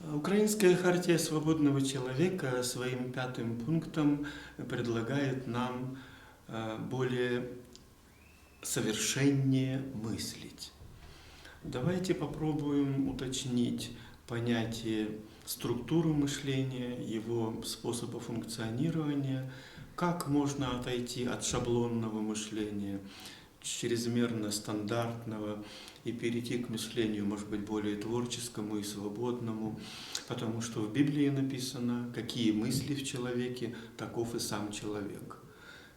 Украинская хартия свободного человека своим пятым пунктом предлагает нам э, более совершеннее мыслить. Давайте попробуем уточнить понятие структуры мышления, его способа функционирования, как можно отойти от шаблонного мышления, чрезмерно стандартного и перейти к мышлению, может быть, более творческому и свободному, потому что в Библии написано, какие мысли в человеке, таков и сам человек.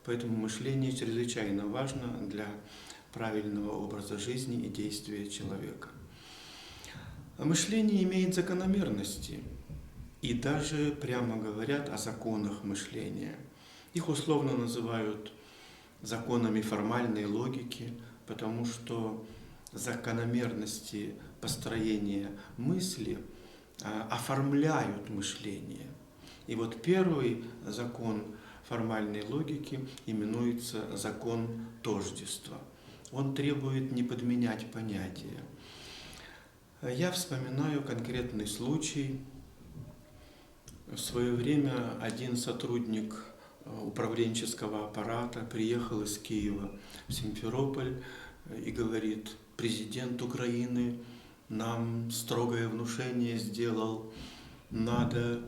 Поэтому мышление чрезвычайно важно для правильного образа жизни и действия человека. Мышление имеет закономерности, и даже прямо говорят о законах мышления. Их условно называют законами формальной логики, потому что закономерности построения мысли а, оформляют мышление. И вот первый закон формальной логики именуется закон тождества. Он требует не подменять понятия. Я вспоминаю конкретный случай. В свое время один сотрудник управленческого аппарата приехал из Киева в Симферополь э, и говорит, президент Украины нам строгое внушение сделал, надо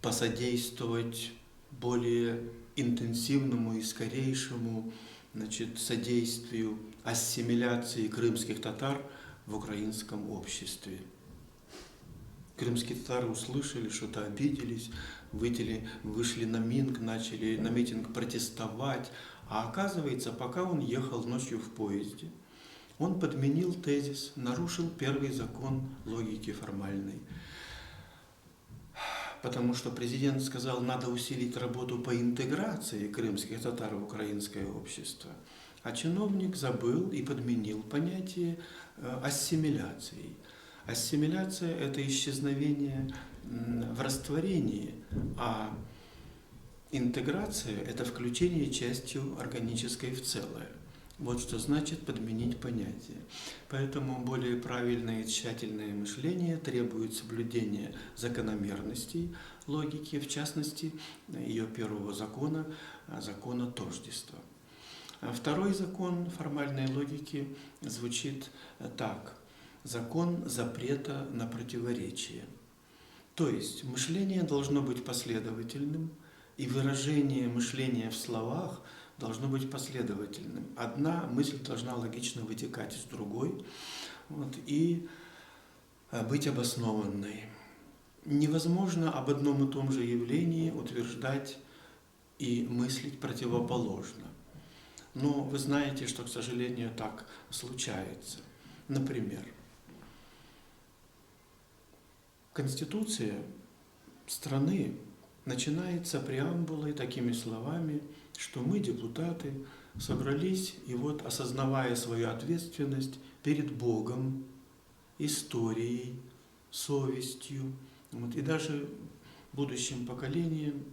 посодействовать более интенсивному и скорейшему значит, содействию ассимиляции крымских татар в украинском обществе. Крымские татары услышали, что-то обиделись, вытели, вышли на митинг, начали на митинг протестовать. А оказывается, пока он ехал ночью в поезде, он подменил тезис, нарушил первый закон логики формальной. Потому что президент сказал, надо усилить работу по интеграции крымских татар в украинское общество. А чиновник забыл и подменил понятие э, ассимиляции. Ассимиляция – это исчезновение в растворении, а интеграция – это включение частью органической в целое. Вот что значит подменить понятие. Поэтому более правильное и тщательное мышление требует соблюдения закономерностей логики, в частности, ее первого закона, закона тождества. А второй закон формальной логики звучит так – закон запрета на противоречие. То есть мышление должно быть последовательным, и выражение мышления в словах должно быть последовательным. Одна мысль должна логично вытекать из другой вот, и а, быть обоснованной. Невозможно об одном и том же явлении утверждать и мыслить противоположно. Но вы знаете, что, к сожалению, так случается. Например, Конституция страны начинается преамбулой такими словами, что мы, депутаты, собрались и вот, осознавая свою ответственность перед Богом, историей, совестью, вот, и даже будущим поколением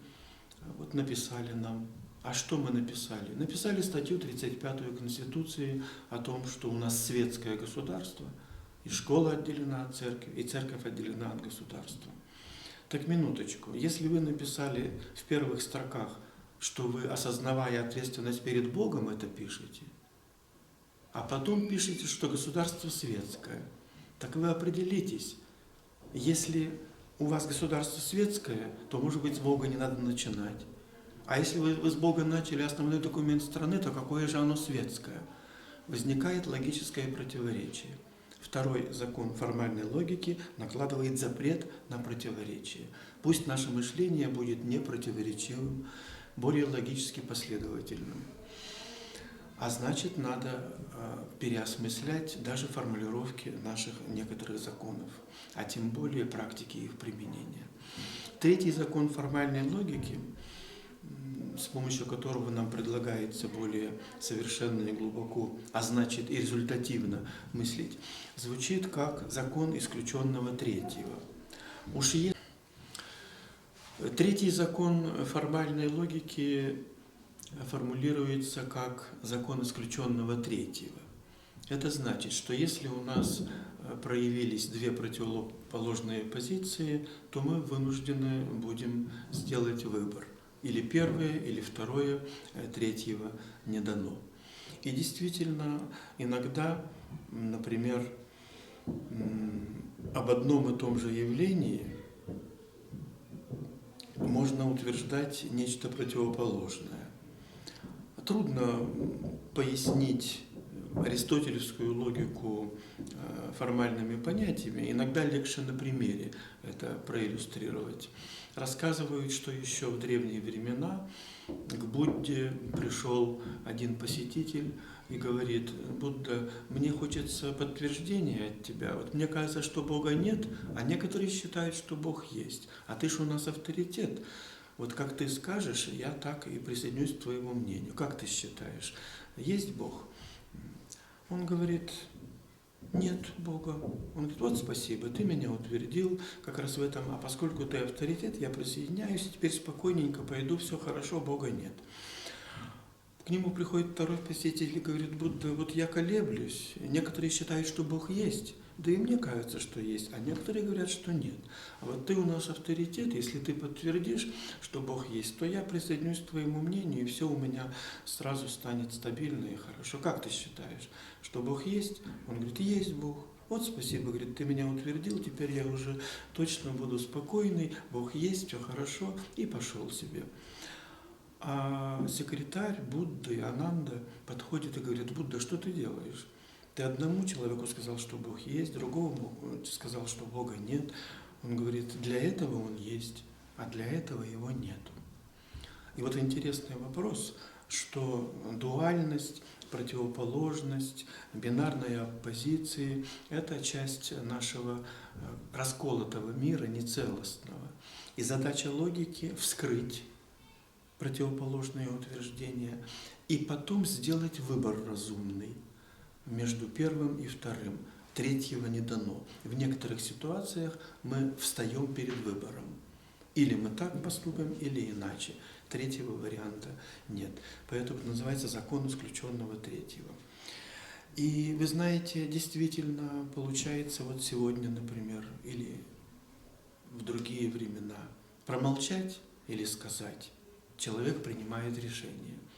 вот, написали нам. А что мы написали? Написали статью 35 Конституции о том, что у нас светское государство – и школа отделена от церкви, и церковь отделена от государства. Так минуточку, если вы написали в первых строках, что вы, осознавая ответственность перед Богом, это пишете, а потом пишете, что государство светское, так вы определитесь, если у вас государство светское, то, может быть, с Бога не надо начинать. А если вы, вы с Бога начали основной документ страны, то какое же оно светское? Возникает логическое противоречие. Второй закон формальной логики накладывает запрет на противоречие. Пусть наше мышление будет не противоречивым, более логически последовательным. А значит, надо э, переосмыслять даже формулировки наших некоторых законов, а тем более практики их применения. Третий закон формальной логики с помощью которого нам предлагается более совершенно и глубоко, а значит и результативно мыслить, звучит как закон исключенного третьего. Уж есть Третий закон формальной логики формулируется как закон исключенного третьего. Это значит, что если у нас э, проявились две противоположные позиции, то мы вынуждены будем сделать выбор. Или первое, или второе, э, третьего не дано. И действительно, иногда, например, об одном и том же явлении можно утверждать нечто противоположное. Трудно пояснить аристотелевскую логику э, формальными понятиями, иногда легче на примере это проиллюстрировать. Рассказывают, что еще в древние времена к Будде пришел один посетитель и говорит, Будда, мне хочется подтверждения от тебя. Вот мне кажется, что Бога нет, а некоторые считают, что Бог есть. А ты же у нас авторитет. Вот как ты скажешь, я так и присоединюсь к твоему мнению. Как ты считаешь, есть Бог? Он говорит, нет Бога. Он говорит, вот спасибо, ты меня утвердил как раз в этом, а поскольку ты авторитет, я присоединяюсь, теперь спокойненько пойду, все хорошо, Бога нет. К нему приходит второй посетитель и говорит, Будда, вот я колеблюсь, некоторые считают, что Бог есть, да и мне кажется, что есть, а некоторые говорят, что нет. А вот ты у нас авторитет, если ты подтвердишь, что Бог есть, то я присоединюсь к твоему мнению, и все у меня сразу станет стабильно и хорошо. Как ты считаешь, что Бог есть? Он говорит, есть Бог. Вот спасибо, говорит, ты меня утвердил, теперь я уже точно буду спокойный, Бог есть, все хорошо, и пошел себе. А секретарь Будды, Ананда, подходит и говорит, Будда, что ты делаешь? Ты одному человеку сказал, что Бог есть, другому сказал, что Бога нет. Он говорит, для этого Он есть, а для этого Его нет. И вот интересный вопрос, что дуальность, противоположность, бинарная оппозиции – это часть нашего э, расколотого мира, нецелостного. И задача логики – вскрыть противоположные утверждения и потом сделать выбор разумный – между первым и вторым. Третьего не дано. В некоторых ситуациях мы встаем перед выбором. Или мы так поступим, или иначе. Третьего варианта нет. Поэтому это называется закон исключенного третьего. И вы знаете, действительно получается вот сегодня, например, или в другие времена, промолчать или сказать, человек принимает решение –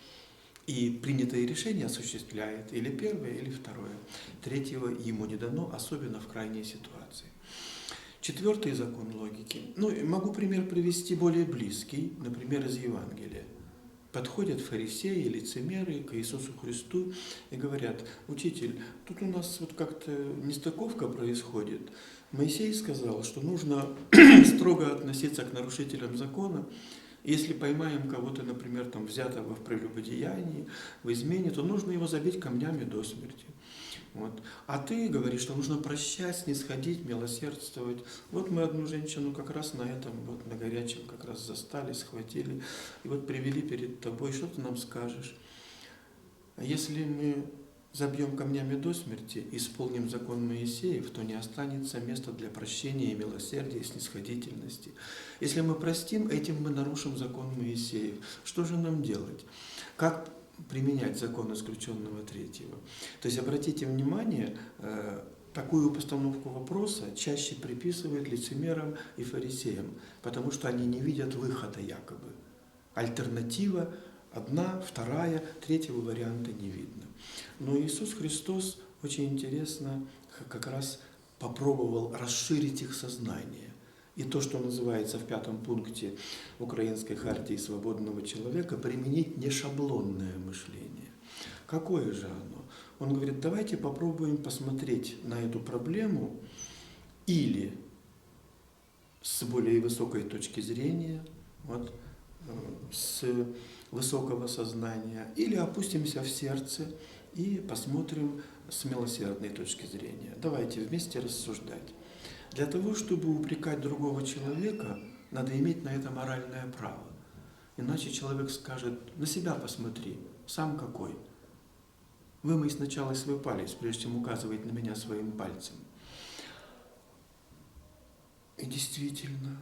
и принятое решение осуществляет или первое, или второе. Третьего ему не дано, особенно в крайней ситуации. Четвертый закон логики. Ну, могу пример привести более близкий, например, из Евангелия. Подходят фарисеи, лицемеры к Иисусу Христу и говорят, учитель, тут у нас вот как-то нестыковка происходит. Моисей сказал, что нужно строго относиться к нарушителям закона, если поймаем кого-то, например, там, взятого в прелюбодеянии, в измене, то нужно его забить камнями до смерти. Вот. А ты говоришь, что нужно прощать, снисходить, милосердствовать. Вот мы одну женщину как раз на этом, вот на горячем как раз застали, схватили, и вот привели перед тобой, что ты нам скажешь? А если мы забьем камнями до смерти, исполним закон Моисеев, то не останется места для прощения и милосердия, и снисходительности. Если мы простим, этим мы нарушим закон Моисеев. Что же нам делать? Как применять закон исключенного третьего? То есть обратите внимание, э, такую постановку вопроса чаще приписывают лицемерам и фарисеям, потому что они не видят выхода якобы. Альтернатива одна, вторая, третьего варианта не видно. Но Иисус Христос очень интересно как раз попробовал расширить их сознание. И то, что называется в пятом пункте Украинской хартии свободного человека, применить не шаблонное мышление. Какое же оно? Он говорит, давайте попробуем посмотреть на эту проблему или с более высокой точки зрения, вот, э, с высокого сознания, или опустимся в сердце и посмотрим с милосердной точки зрения. Давайте вместе рассуждать. Для того, чтобы упрекать другого человека, надо иметь на это моральное право. Иначе человек скажет, на себя посмотри, сам какой. Вымой сначала свой палец, прежде чем указывать на меня своим пальцем. И действительно,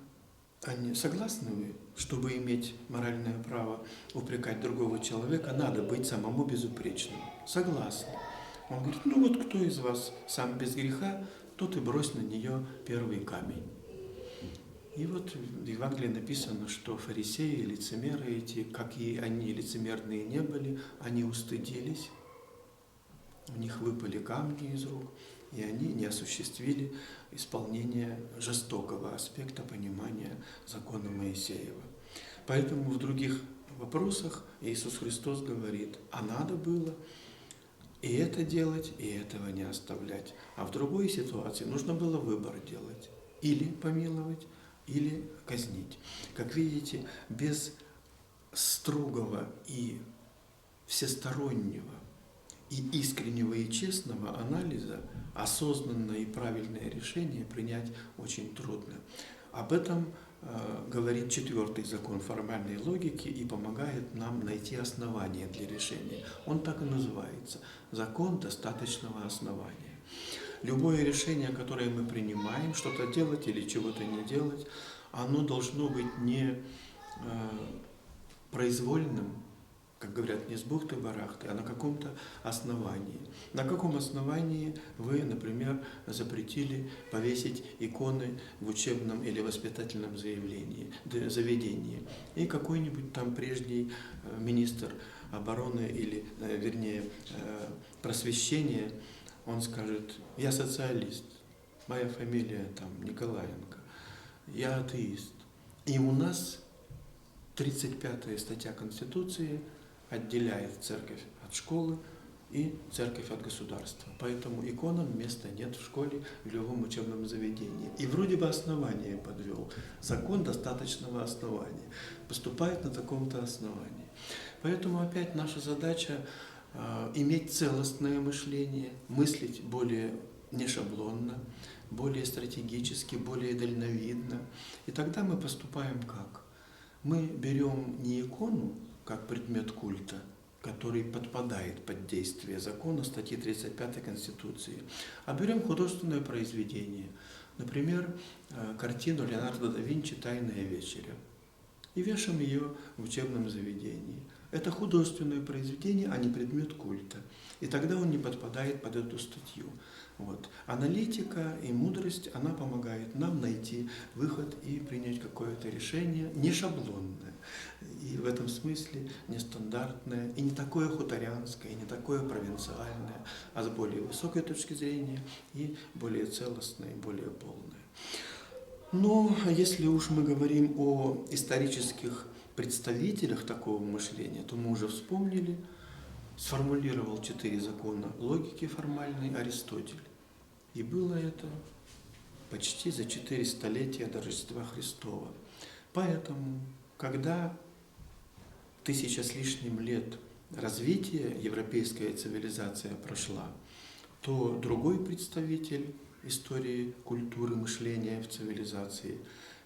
они согласны вы, чтобы иметь моральное право упрекать другого человека, надо быть самому безупречным? Согласны. Он говорит, ну вот кто из вас сам без греха, тот и брось на нее первый камень. И вот в Евангелии написано, что фарисеи, лицемеры эти, как и они лицемерные не были, они устыдились, у них выпали камни из рук, и они не осуществили исполнение жестокого аспекта понимания закона Моисеева. Поэтому в других вопросах Иисус Христос говорит, а надо было и это делать, и этого не оставлять. А в другой ситуации нужно было выбор делать. Или помиловать, или казнить. Как видите, без строгого и всестороннего и искреннего и честного анализа осознанное и правильное решение принять очень трудно. Об этом э, говорит четвертый закон формальной логики и помогает нам найти основание для решения. Он так и называется – закон достаточного основания. Любое решение, которое мы принимаем, что-то делать или чего-то не делать, оно должно быть не э, произвольным, как говорят, не с бухты-барахты, а на каком-то основании. На каком основании вы, например, запретили повесить иконы в учебном или воспитательном заявлении, заведении, и какой-нибудь там прежний э, министр обороны или, э, вернее, э, просвещения, он скажет, я социалист, моя фамилия там Николаенко, я атеист. И у нас 35 статья Конституции – отделяет церковь от школы и церковь от государства. Поэтому иконам места нет в школе, в любом учебном заведении. И вроде бы основание подвел. Закон достаточного основания. Поступает на таком-то основании. Поэтому опять наша задача э, иметь целостное мышление, мыслить более не шаблонно, более стратегически, более дальновидно. И тогда мы поступаем как? Мы берем не икону, как предмет культа, который подпадает под действие закона статьи 35 Конституции. А берем художественное произведение, например, э, картину Леонардо да Винчи «Тайная вечеря», и вешаем ее в учебном заведении. Это художественное произведение, а не предмет культа. И тогда он не подпадает под эту статью. Вот. Аналитика и мудрость, она помогает нам найти выход и принять какое-то решение не шаблонное. И в этом смысле нестандартное, и не такое хуторянское, и не такое провинциальное, а с более высокой точки зрения и более целостное, и более полное. Но если уж мы говорим о исторических представителях такого мышления, то мы уже вспомнили, сформулировал четыре закона логики формальной Аристотель. И было это почти за четыре столетия до Рождества Христова. Поэтому, когда тысяча с лишним лет развития европейская цивилизация прошла, то другой представитель истории культуры мышления в цивилизации,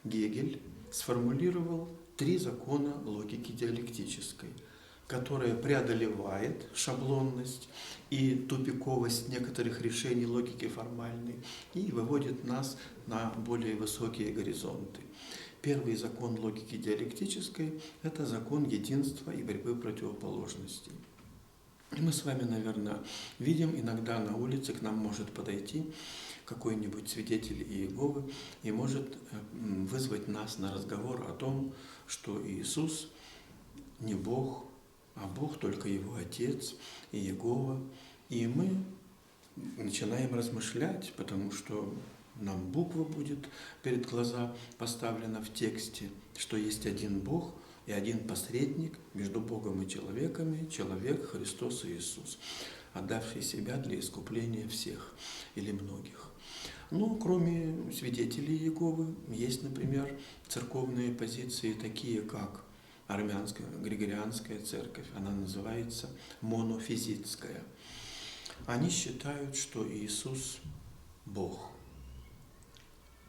Гегель, сформулировал три закона логики диалектической – которая преодолевает шаблонность и тупиковость некоторых решений логики формальной и выводит нас на более высокие горизонты. Первый закон логики диалектической – это закон единства и борьбы противоположностей. И мы с вами, наверное, видим, иногда на улице к нам может подойти какой-нибудь свидетель Иеговы и может вызвать нас на разговор о том, что Иисус не Бог, а Бог только его Отец и Егова. И мы начинаем размышлять, потому что нам буква будет перед глаза поставлена в тексте, что есть один Бог и один посредник между Богом и человеками, человек Христос Иисус, отдавший себя для искупления всех или многих. Ну, кроме свидетелей Иеговы, есть, например, церковные позиции, такие как армянская, григорианская церковь, она называется монофизитская. Они считают, что Иисус – Бог.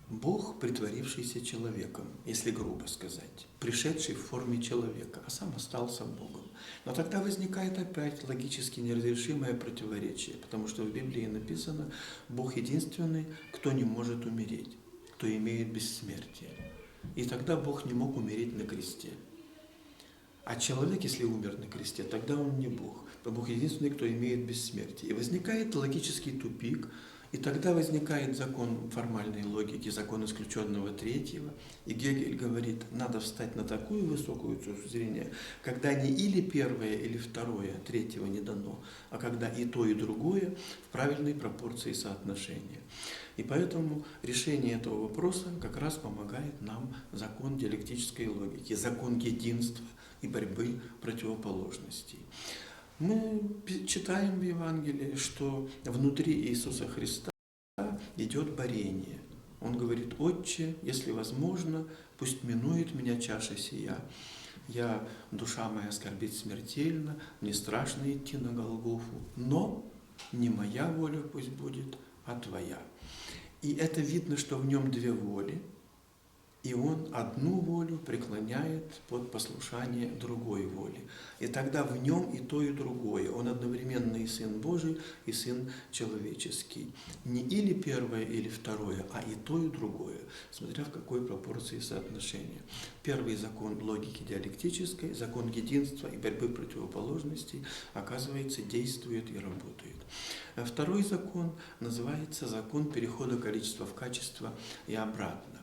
Бог, притворившийся человеком, если грубо сказать, пришедший в форме человека, а сам остался Богом. Но тогда возникает опять логически неразрешимое противоречие, потому что в Библии написано «Бог единственный, кто не может умереть, кто имеет бессмертие». И тогда Бог не мог умереть на кресте – а человек, если умер на кресте, тогда он не Бог. Бог единственный, кто имеет бессмертие. И возникает логический тупик, И тогда возникает закон формальной логики, закон исключенного третьего. И Гегель говорит, надо встать на такую высокую точку зрения, когда не или первое, или второе, третьего не дано, а когда и то, и другое в правильной пропорции соотношения. И поэтому решение этого вопроса как раз помогает нам закон диалектической логики, закон единства и борьбы противоположностей. Мы читаем в Евангелии, что внутри Иисуса Христа идет борение. Он говорит, «Отче, если возможно, пусть минует меня чаша сия. Я, душа моя скорбит смертельно, мне страшно идти на Голгофу, но не моя воля пусть будет, а твоя». И это видно, что в нем две воли – и он одну волю преклоняет под послушание другой воли. И тогда в нем и то, и другое. Он одновременно и Сын Божий, и Сын человеческий. Не или первое, или второе, а и то, и другое, смотря в какой пропорции соотношения. Первый закон логики диалектической, закон единства и борьбы противоположностей, оказывается, действует и работает. Второй закон называется закон перехода количества в качество и обратно.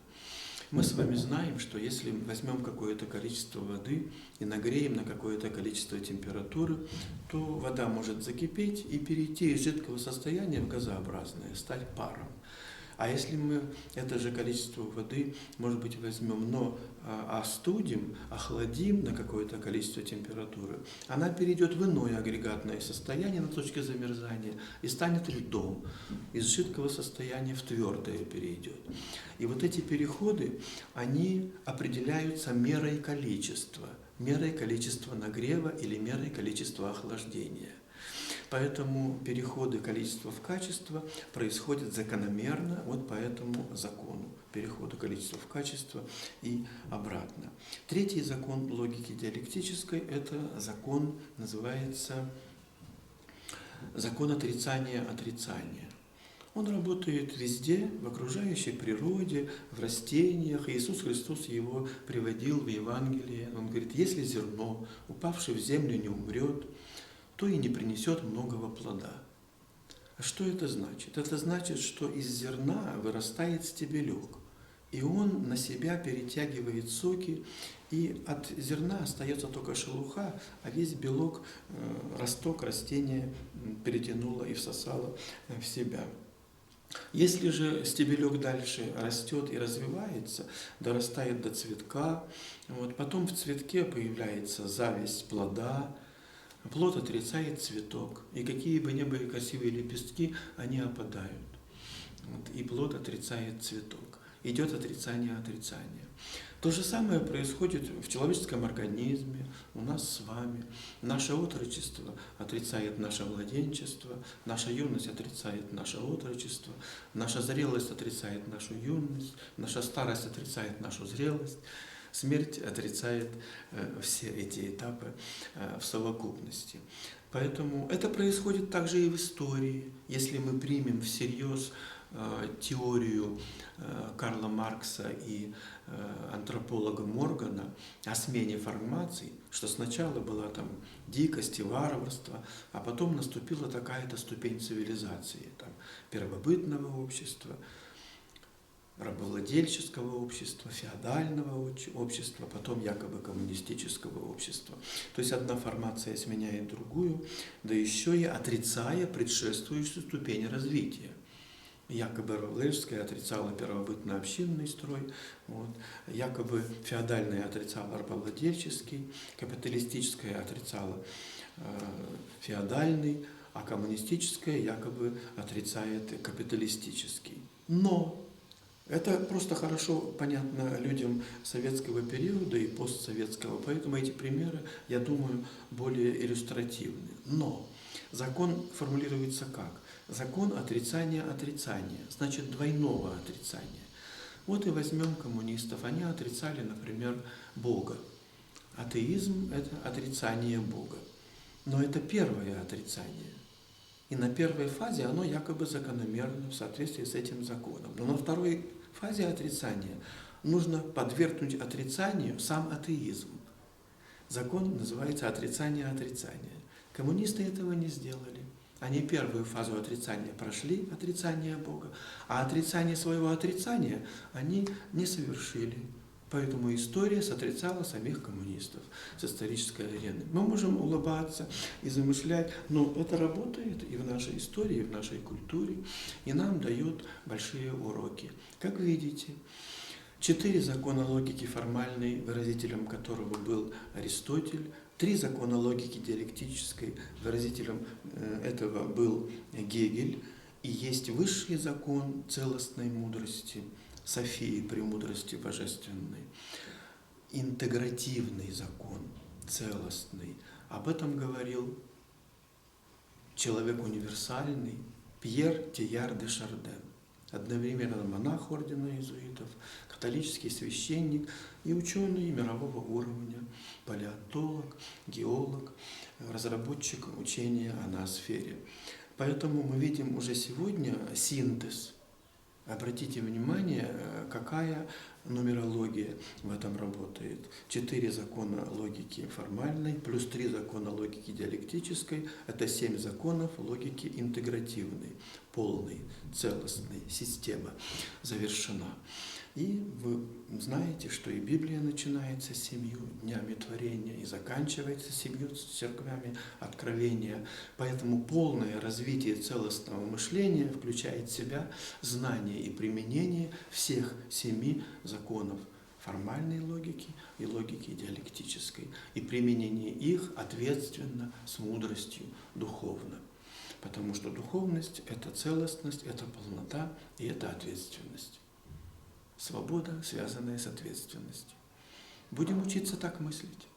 Мы с вами знаем, что если возьмем какое-то количество воды и нагреем на какое-то количество температуры, то вода может закипеть и перейти из жидкого состояния в газообразное, стать паром. А если мы это же количество воды, может быть, возьмем, но а, остудим, охладим на какое-то количество температуры, она перейдет в иное агрегатное состояние на точке замерзания и станет льдом. Из жидкого состояния в твердое перейдет. И вот эти переходы, они определяются мерой количества, мерой количества нагрева или мерой количества охлаждения. Поэтому переходы количества в качество происходят закономерно вот по этому закону перехода количества в качество и обратно. Третий закон логики диалектической – это закон, называется закон отрицания отрицания. Он работает везде, в окружающей природе, в растениях. Иисус Христос его приводил в Евангелие. Он говорит, если зерно, упавшее в землю, не умрет, то и не принесет многого плода. А что это значит? Это значит, что из зерна вырастает стебелек, и он на себя перетягивает соки, и от зерна остается только шелуха, а весь белок, э, росток растения перетянуло и всосало э, в себя. Если же стебелек дальше растет и развивается, дорастает до цветка, вот, потом в цветке появляется зависть плода, Плод отрицает цветок, и какие бы ни были красивые лепестки, они опадают. Вот, и плод отрицает цветок. Идет отрицание отрицания. То же самое происходит в человеческом организме, у нас с вами. Наше отрочество отрицает наше младенчество, наша юность отрицает наше отрочество, наша зрелость отрицает нашу юность, наша старость отрицает нашу зрелость. Смерть отрицает э, все эти этапы э, в совокупности. Поэтому это происходит также и в истории. Если мы примем всерьез э, теорию Карла Маркса и антрополога Моргана о смене формаций, что сначала была там дикость и варварство, а потом наступила такая-то ступень цивилизации, там, первобытного общества, рабовладельческого общества, феодального общества, потом якобы коммунистического общества. То есть одна формация сменяет другую, да еще и отрицая предшествующую ступень развития. Якобы Равлежская отрицала первобытно-общинный строй, вот. якобы феодальная отрицала рабовладельческий, капиталистическая отрицала э, феодальный, а коммунистическая якобы отрицает капиталистический. Но это просто хорошо понятно людям советского периода и постсоветского, поэтому эти примеры, я думаю, более иллюстративны. Но закон формулируется как? Закон отрицания отрицания, значит двойного отрицания. Вот и возьмем коммунистов, они отрицали, например, Бога. Атеизм – это отрицание Бога. Но это первое отрицание. И на первой фазе оно якобы закономерно в соответствии с этим законом. Но на второй фазе отрицания нужно подвергнуть отрицанию сам атеизм. Закон называется отрицание отрицания. Коммунисты этого не сделали. Они первую фазу отрицания прошли, отрицание Бога, а отрицание своего отрицания они не совершили. Поэтому история сотрясала самих коммунистов с исторической арены. Мы можем улыбаться и замышлять, но это работает и в нашей истории, и в нашей культуре, и нам дает большие уроки. Как видите, четыре закона логики формальной, выразителем которого был Аристотель, три закона логики диалектической, выразителем э, этого был Гегель, и есть высший закон целостной мудрости – Софии премудрости божественной, интегративный закон, целостный. Об этом говорил человек универсальный Пьер Тияр де Шарден, одновременно монах ордена иезуитов, католический священник и ученый мирового уровня, палеонтолог, геолог, разработчик учения о ноосфере. Поэтому мы видим уже сегодня синтез – Обратите внимание, э, какая нумерология в этом работает. Четыре закона логики формальной, плюс три закона логики диалектической. Это семь законов логики интегративной, полной, целостной. Система завершена. И вы знаете, что и Библия начинается с семью днями творения и заканчивается семью церквями откровения. Поэтому полное развитие целостного мышления включает в себя знание и применение всех семи законов формальной логики и логики диалектической, и применение их ответственно, с мудростью, духовно. Потому что духовность – это целостность, это полнота и это ответственность. Свобода, связанная с ответственностью. Будем учиться так мыслить.